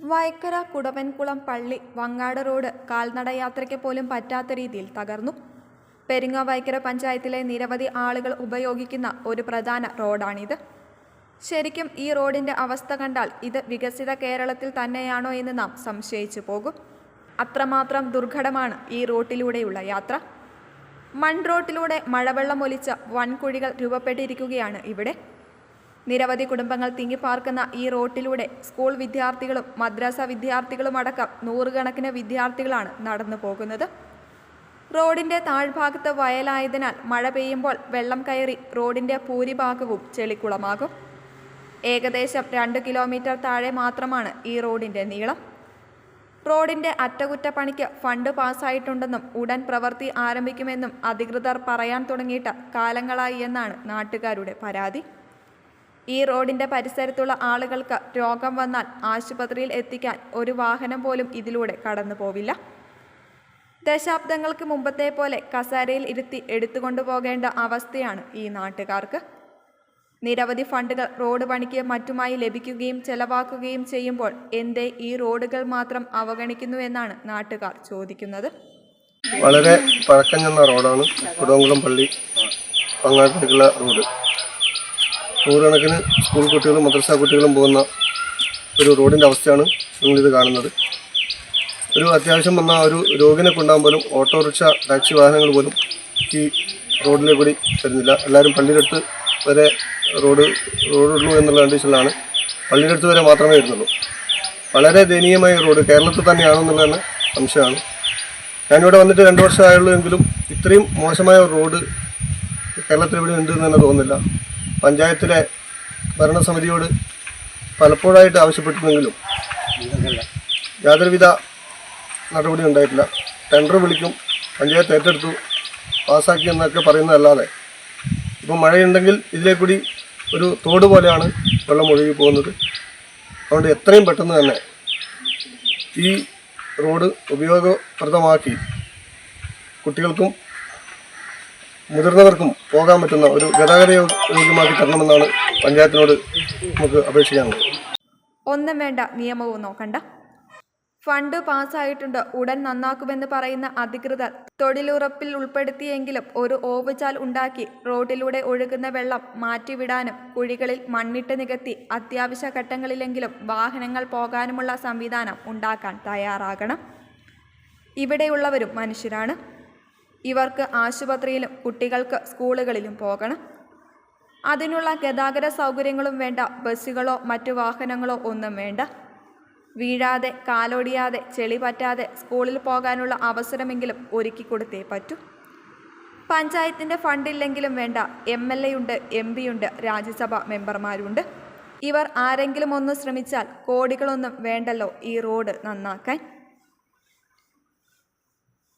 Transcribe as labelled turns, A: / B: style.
A: വൈക്കര കുടവൻകുളം പള്ളി വങ്ങാട് റോഡ് കാൽനടയാത്രയ്ക്ക് പോലും പറ്റാത്ത രീതിയിൽ തകർന്നു. പെരിങ്ങ വൈക്കര പഞ്ചായത്തിലെ നിരവധി ആളുകൾ ഉപയോഗിക്കുന്ന ഒരു പ്രധാന റോഡാണിത്. ശരിക്കും ഈ റോഡിന്റെ അവസ്ഥ കണ്ടാൽ ഇത് വികസിത കേരളത്തിൽ തന്നെയാണോ എന്ന് നാം സംശയിച്ചു പോകും. അത്രമാത്രം ദുർഘടമാണ് ഈ റോട്ടിലൂടെയുള്ള യാത്ര. മൺറോട്ടിലൂടെ മഴവെള്ളം ഒലിച്ച വൻകുഴികൾ രൂപപ്പെട്ടിരിക്കുകയാണ് ഇവിടെ. നിരവധി കുടുംബങ്ങൾ തിങ്ങിപ്പാർക്കുന്ന ഈ റോട്ടിലൂടെ സ്കൂൾ വിദ്യാർത്ഥികളും മദ്രസ വിദ്യാർത്ഥികളും അടക്കം നൂറുകണക്കിന് വിദ്യാർത്ഥികളാണ് നടന്നു പോകുന്നത്. റോഡിന്റെ താഴ്ഭാഗത്ത് വയലായതിനാൽ മഴ പെയ്യുമ്പോൾ വെള്ളം കയറി റോഡിന്റെ ഭൂരിഭാഗവും ചെളിക്കുളമാകും. ഏകദേശം രണ്ട് കിലോമീറ്റർ താഴെ മാത്രമാണ് ഈ റോഡിന്റെ നീളം. റോഡിന്റെ അറ്റകുറ്റപ്പണിക്ക് ഫണ്ട് പാസ്സായിട്ടുണ്ടെന്നും ഉടൻ പ്രവൃത്തി ആരംഭിക്കുമെന്നും അധികൃതർ പറയാൻ തുടങ്ങിയിട്ട് കാലങ്ങളായി എന്നാണ് നാട്ടുകാരുടെ പരാതി. ഈ റോഡിന്റെ പരിസരത്തുള്ള ആളുകൾക്ക് രോഗം വന്നാൽ ആശുപത്രിയിൽ എത്തിക്കാൻ ഒരു വാഹനം പോലും ഇതിലൂടെ കടന്നു പോവില്ല. ദശാബ്ദങ്ങൾക്ക് മുമ്പത്തെ പോലെ കസാരയിൽ ഇരുത്തി എടുത്തുകൊണ്ടു പോകേണ്ട അവസ്ഥയാണ് ഈ നാട്ടുകാർക്ക്. നിരവധി ഫണ്ടുകൾ റോഡ് പണിക്ക് മറ്റുമായി ലഭിക്കുകയും ചെലവാക്കുകയും ചെയ്യുമ്പോൾ എന്തേ ഈ റോഡുകൾ മാത്രം അവഗണിക്കുന്നുവെന്നാണ് നാട്ടുകാർ ചോദിക്കുന്നത്.
B: വളരെ പഴക്കം ചെന്ന റോഡാണ് കുടുംബം പള്ളി പങ്ങാട്ടിലേക്കുള്ള റോഡ്. നൂറുകണക്കിന് സ്കൂൾ കുട്ടികളും മദ്രസ കുട്ടികളും പോകുന്ന ഒരു റോഡിന്റെ അവസ്ഥയാണ് നിങ്ങളിത് കാണുന്നത്. ഒരു അത്യാവശ്യം വന്ന ഒരു രോഗിനെ കൊണ്ടാകാൻ പോലും ഓട്ടോറിക്ഷ ടാക്സി വാഹനങ്ങൾ പോലും ഈ റോഡിലെ കൂടി വരുന്നില്ല. എല്ലാവരും പള്ളിയിലെടുത്ത് വരെ റോഡ് റോഡുള്ളൂ എന്നുള്ള കണ്ടീഷനിലാണ് പള്ളിയിലെടുത്ത് വരെ മാത്രമേ വരുന്നുള്ളൂ. വളരെ ദയനീയമായ റോഡ് കേരളത്തിൽ തന്നെയാണെന്നുള്ളതാണ് തന്നെ സംശയമാണ്. ഞാനിവിടെ വന്നിട്ട് രണ്ട് വർഷമായുള്ളൂ എങ്കിലും ഇത്രയും മോശമായ റോഡ് കേരളത്തിൽ ഇവിടെ ഉണ്ട് എന്ന് തന്നെ തോന്നുന്നില്ല. പഞ്ചായത്തിലെ ഭരണസമിതിയോട് പലപ്പോഴായിട്ട് ആവശ്യപ്പെട്ടിരുന്നെങ്കിലും യാതൊരുവിധ നടപടി ഉണ്ടായിട്ടില്ല. ടെൻഡർ വിളിക്കും പഞ്ചായത്ത് ഏറ്റെടുത്തു പാസ്സാക്കി എന്നൊക്കെ പറയുന്നതല്ലാതെ. ഇപ്പം മഴയുണ്ടെങ്കിൽ ഇതിലെ കൂടി ഒരു തോട് പോലെയാണ് വെള്ളം ഒഴുകി പോകുന്നത്. അതുകൊണ്ട് എത്രയും പെട്ടെന്ന് തന്നെ ഈ റോഡ് ഉപയോഗപ്രദമാക്കി കുട്ടികൾക്കും മുതിർന്നവർക്കും പോകാൻ പറ്റുന്ന ഒരു ഗതാഗത യോഗ്യമാക്കി തരണമെന്നാണ് പഞ്ചായത്തിനോട് നമുക്ക് അപേക്ഷിക്കാനുള്ളത്.
A: ഒന്നും വേണ്ട നിയമവും നോക്കണ്ട. ഫണ്ട് പാസ്സായിട്ടുണ്ട് ഉടൻ നന്നാക്കുമെന്ന് പറയുന്ന അധികൃതർ തൊഴിലുറപ്പിൽ ഉൾപ്പെടുത്തിയെങ്കിലും ഒരു ഓവുചാൽ ഉണ്ടാക്കി റോഡിലൂടെ ഒഴുകുന്ന വെള്ളം മാറ്റിവിടാനും കുഴികളിൽ മണ്ണിട്ട് നികത്തി അത്യാവശ്യ ഘട്ടങ്ങളിലെങ്കിലും വാഹനങ്ങൾ പോകാനുമുള്ള സംവിധാനം ഉണ്ടാക്കാൻ തയ്യാറാകണം. ഇവിടെയുള്ളവരും മനുഷ്യരാണ്. ഇവർക്ക് ആശുപത്രിയിലും കുട്ടികൾക്ക് സ്കൂളുകളിലും പോകണം. അതിനുള്ള ഗതാഗത സൗകര്യങ്ങളും വേണ്ട. ബസ്സുകളോ മറ്റു വാഹനങ്ങളോ ഒന്നും വേണ്ട. വീഴാതെ കാലൊടിയാതെ ചെളി പറ്റാതെ സ്കൂളിൽ പോകാനുള്ള അവസരമെങ്കിലും ഒരുക്കി കൊടുത്തേ പറ്റൂ. പഞ്ചായത്തിന്റെ ഫണ്ടില്ലെങ്കിലും വേണ്ട. എം എൽ എ ഉണ്ട് എം പി ഉണ്ട് രാജ്യസഭാ മെമ്പർമാരുണ്ട്. ഇവർ ആരെങ്കിലും ഒന്ന് ശ്രമിച്ചാൽ കോടികളൊന്നും വേണ്ടല്ലോ ഈ റോഡ് നന്നാക്കാൻ.